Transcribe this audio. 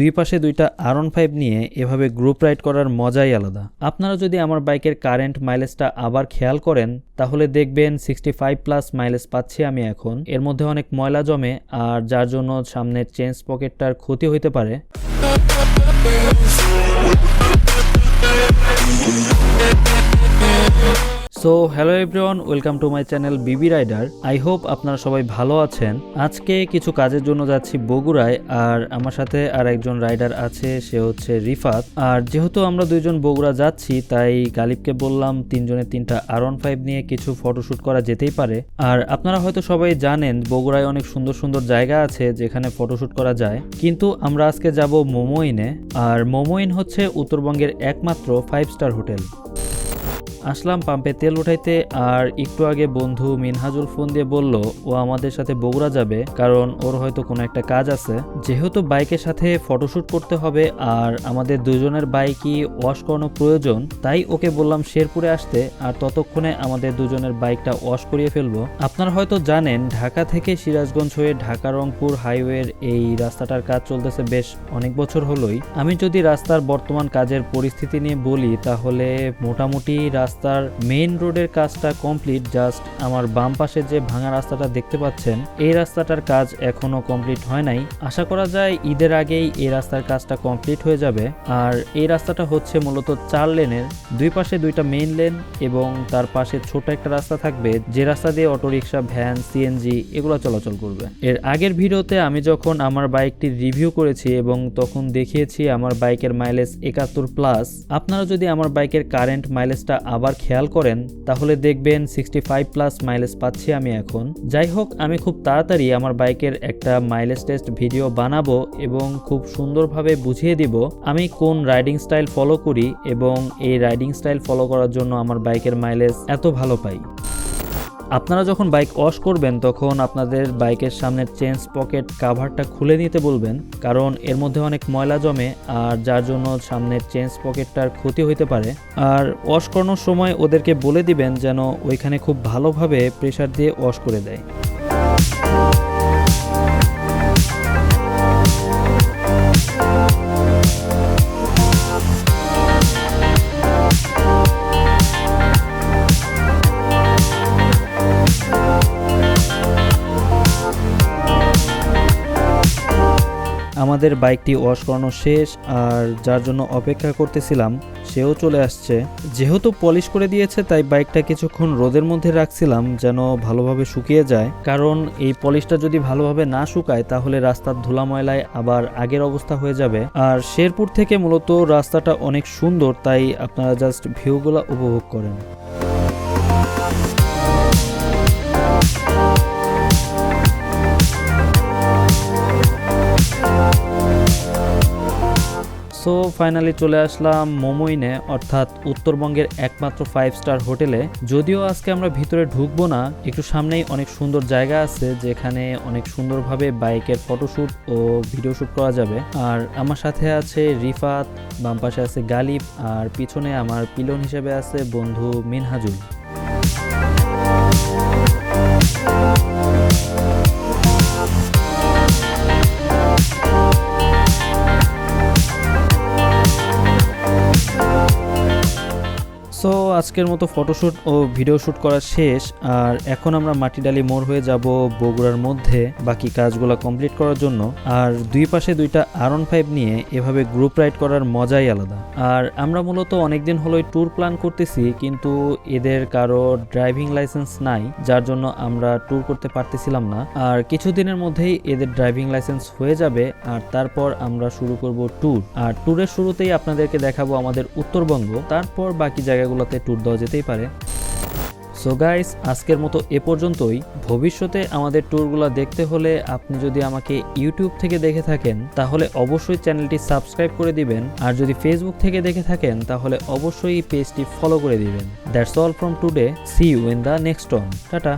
দুই পাশে দুইটা আরন ফাইভ নিয়ে এভাবে গ্রুপ রাইড করার মজাই আলাদা। আপনারা যদি আমার বাইকের কারেন্ট মাইলেজটা আবার খেয়াল করেন, তাহলে দেখবেন সিক্সটি ফাইভ প্লাস মাইলেজ পাচ্ছি আমি এখন। এর মধ্যে অনেক ময়লা জমে, আর যার জন্য সামনের চেঞ্জ পকেটটার ক্ষতি হইতে পারে। So hello everyone welcome to my channel B B rider I hope আপনারা সবাই ভালো আছেন। আজকে কিছু কাজের জন্য যাচ্ছি বগুড়ায়, আর আমার সাথে আর একজন রাইডার আছে, সে হচ্ছে রিফাত। আর যেহেতু আমরা দুইজন বগুড়া যাচ্ছি, তাই গালিবকে বললাম তিনজনের তিনটা আর ওয়ান ফাইভ নিয়ে কিছু ফটোশ্যুট করা যেতেই পারে। আর আপনারা হয়তো সবাই জানেন, বগুড়ায় অনেক সুন্দর সুন্দর জায়গা আছে যেখানে ফটোশ্যুট করা যায়। কিন্তু আমরা আজকে যাব মোমোইনে, আর মোমোইন হচ্ছে উত্তরবঙ্গের একমাত্র ফাইভ স্টার হোটেল আসলাম পাম্পে তেল উঠাইতে, আর একটু আগে বন্ধু মিনহাজুল ফোন দিয়ে বলল, ও আমাদের সাথে বগুড়া যাবে, কারণ ওর হয়তো কোনো একটা কাজ আছে। যেহেতু বাইকের সাথে ফটোশ্যুট করতে হবে, আর আমাদের দুজনের বাইকই ওয়াশ করানো প্রয়োজন, তাই ওকে বললাম শেরপুরে আসতে, আর ততক্ষণে আমাদের দুজনের বাইকটা ওয়াশ করিয়ে ফেলব। আপনারা হয়তো জানেন, ঢাকা থেকে সিরাজগঞ্জ হয়ে ঢাকা রংপুর হাইওয়ের এই রাস্তাটার কাজ চলতেছে বেশ অনেক বছর হলোই। আমি যদি রাস্তার বর্তমান কাজের পরিস্থিতি নিয়ে বলি, তাহলে মোটামুটি রাস্তার মেইন রোডের কাজটা কমপ্লিট জাস্ট আমার বাম পাশে যে ভাঙা রাস্তাটা দেখতে পাচ্ছেন, এই রাস্তাটার কাজ এখনও কমপ্লিট হয় নাই। আশা করা যায় ঈদের আগেই এই রাস্তার কাজটা কমপ্লিট হয়ে যাবে। আর এই রাস্তাটা হচ্ছে মূলত চার লেনের, দুই পাশে দুইটা মেইন লেন এবং তার পাশে ছোট একটা রাস্তা থাকবে, যে রাস্তা দিয়ে অটোরিকশা ভ্যান সিএনজি এগুলো চলাচল করবে। এর আগের ভিডিওতে আমি যখন আমার বাইকটি রিভিউ করেছি এবং তখন দেখিয়েছি আমার বাইকের মাইলেজ একাত্তর প্লাস আপনারা যদি আমার বাইকের কারেন্ট মাইলেজটা আবার খেয়াল করেন, তাহলে দেখবেন সিক্সটি ফাইভ প্লাস মাইলেজ পাচ্ছি আমি এখন। যাই হোক, আমি খুব তাড়াতাড়ি আমার বাইকের একটা মাইলেজ টেস্ট ভিডিও বানাবো এবং খুব সুন্দরভাবে বুঝিয়ে দিব আমি কোন রাইডিং স্টাইল ফলো করি এবং এই রাইডিং স্টাইল ফলো করার জন্য আমার বাইকের মাইলেজ এত ভালো পাই। আপনারা যখন বাইক ওয়াশ করবেন, তখন আপনাদের বাইকের সামনের চেঞ্জ পকেট কাভারটা খুলে নিতে বলবেন, কারণ এর মধ্যে অনেক ময়লা জমে আর যার জন্য সামনের চেঞ্জ পকেটটার ক্ষতি হইতে পারে। আর ওয়াশ করানোর সময় ওদেরকে বলে দিবেন যেন ওইখানে খুব ভালোভাবে প্রেশার দিয়ে ওয়াশ করে দেয়। আমাদের বাইকটি ওয়াশ করানো শেষ, আর যার জন্য অপেক্ষা করতেছিলাম, সেও চলে আসছে। যেহেতু পলিশ করে দিয়েছে, তাই বাইকটা কিছুক্ষণ রোদের মধ্যে রাখছিলাম যেন ভালোভাবে শুকিয়ে যায়। কারণ এই পলিশটা যদি ভালোভাবে না শুকায়, তাহলে রাস্তার ধুলা ময়লায় আবার আগের অবস্থা হয়ে যাবে। আর শেরপুর থেকে মূলত রাস্তাটা অনেক সুন্দর, তাই আপনারা জাস্ট ভিউগুলো উপভোগ করেন। সো ফাইনালি চলে আসলাম মোমোইনে, অর্থাৎ উত্তরবঙ্গের একমাত্র ফাইভ স্টার হোটেলে। যদিও আজকে আমরা ভিতরে ঢুকবো না, একটু সামনেই অনেক সুন্দর জায়গা আছে, যেখানে অনেক সুন্দরভাবে বাইকের ফটোশ্যুট ও ভিডিও শ্যুট করা যাবে। আর আমার সাথে আছে রিফাত, বাম পাশে আছে গালিব, আর পিছনে আমার পিলন হিসেবে আছে বন্ধু মিনহাজুল। আজকের মতো ফটোশ্যুট ও ভিডিও শ্যুট করা শেষ। আর এখন আমরা মাটিডালি মোড় হয়ে যাব বগুড়ার মধ্যে বাকি কাজগুলো কমপ্লিট করার জন্য। আর দুই পাশে দুইটা আর ফাইভ নিয়ে এভাবে গ্রুপ রাইড করার মজাই আলাদা। আর আমরা মূলত অনেকদিন হলোই ট্যুর প্ল্যান করতেছি, কিন্তু এদের কারও ড্রাইভিং লাইসেন্স নাই, যার জন্য আমরা ট্যুর করতে পারতেছিলাম না। আর কিছুদিনের মধ্যেই এদের ড্রাইভিং লাইসেন্স হয়ে যাবে, আর তারপর আমরা শুরু করব ট্যুর আর ট্যুরের শুরুতেই আপনাদেরকে দেখাবো আমাদের উত্তরবঙ্গ। তারপর বাকি জায়গাগুলোতে ট্যুর দেওয়া যেতেই পারে। সো গাইস আজকের মতো এ পর্যন্তই। ভবিষ্যতে আমাদের ট্যুরগুলো দেখতে হলে আপনি যদি আমাকে ইউটিউব থেকে দেখে থাকেন, তাহলে অবশ্যই চ্যানেলটি সাবস্ক্রাইব করে দিবেন। আর যদি ফেসবুক থেকে দেখে থাকেন, তাহলে অবশ্যই পেজটি ফলো করে দিবেন। That's all from today see you in the next tata